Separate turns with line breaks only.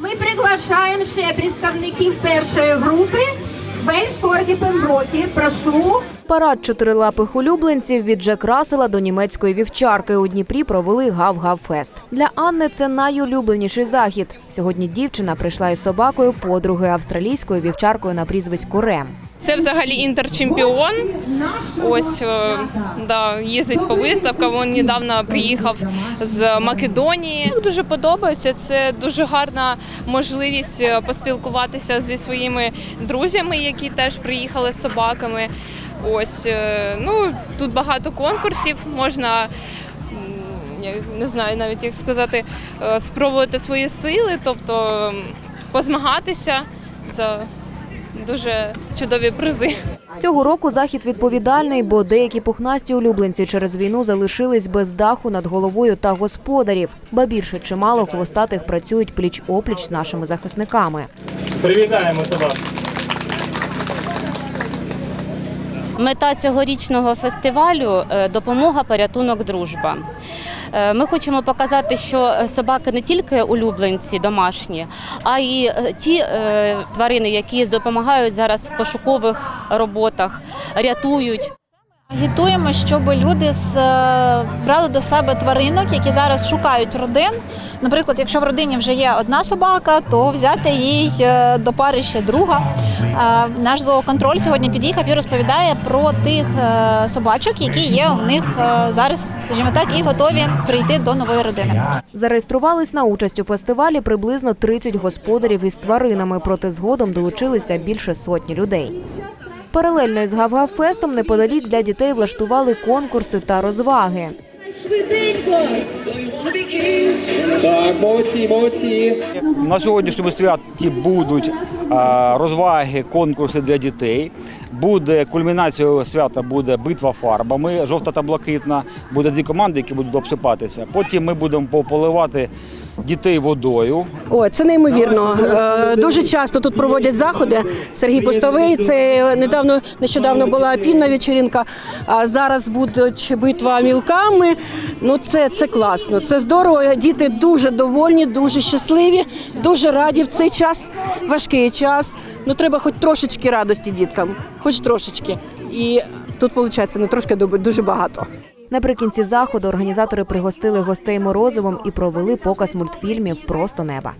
Ми приглашаємо ще представників першої групи Вельшкорді Пемброті. Прошу.
Парад чотирилапих улюбленців від Джек Расела до німецької вівчарки у Дніпрі провели гав-гав-фест. Для Анни це найулюбленіший захід. Сьогодні дівчина прийшла із собакою подруги австралійською вівчаркою на прізвисько Рем.
Це взагалі інтерчемпіон. Ось е, да, їздить по виставкам. Він недавно приїхав з Македонії. Дуже подобається. Це дуже гарна можливість е, поспілкуватися зі своїми друзями, які теж приїхали з собаками. Ось е, ну тут багато конкурсів. Можна я не знаю навіть як сказати, спробувати свої сили, тобто позмагатися за дуже чудові призи.
Цього року захід відповідальний, бо деякі пухнасті улюбленці через війну залишились без даху над головою та господарів. Ба більше чимало хвостатих працюють пліч опліч з нашими захисниками.
Привітаємо собак.
Мета цьогорічного фестивалю е, допомога, порятунок, дружба. Е, Ми хочемо показати, що собаки не тільки улюбленці домашні, а й е, ті е, тварини, які допомагають зараз в пошукових роботах, рятують.
Агітуємо, щоб люди з, е, брали до себе тваринок, які зараз шукають родин. Наприклад, якщо в родині вже є одна собака, то взяти їй е, до пари ще друга. Е, Наш зооконтроль сьогодні під'їхав і розповідає про тих собачок, які є у них зараз, скажімо так, і готові прийти до нової родини.
Зареєструвались на участь у фестивалі приблизно 30 господарів із тваринами, проте згодом долучилися більше сотні людей. Паралельно із Гав-Гав-фестом неподалік для дітей влаштували конкурси та розваги.
Так, молодці, молодці.
На сьогоднішньому святі будуть розваги, конкурси для дітей. Буде кульмінацією свята буде битва фарбами, жовта та блакитна. Буде дві команди, які будуть обсипатися. Потім ми будемо пополивати дітей водою.
О, це неймовірно. Е, Дуже часто тут проводять заходи. Сергій Постовий. Це недавно нещодавно була пінна вечірінка. А зараз будуть битва мілками. Ну це, це класно. Це здорово. Діти дуже довольні, дуже щасливі, дуже раді в цей час, важкий час. Ну треба хоч трошечки радості діткам, хоч трошечки. І тут виходить не трошки а дуже багато.
Наприкінці заходу організатори пригостили гостей морозивом і провели показ мультфільмів Просто неба.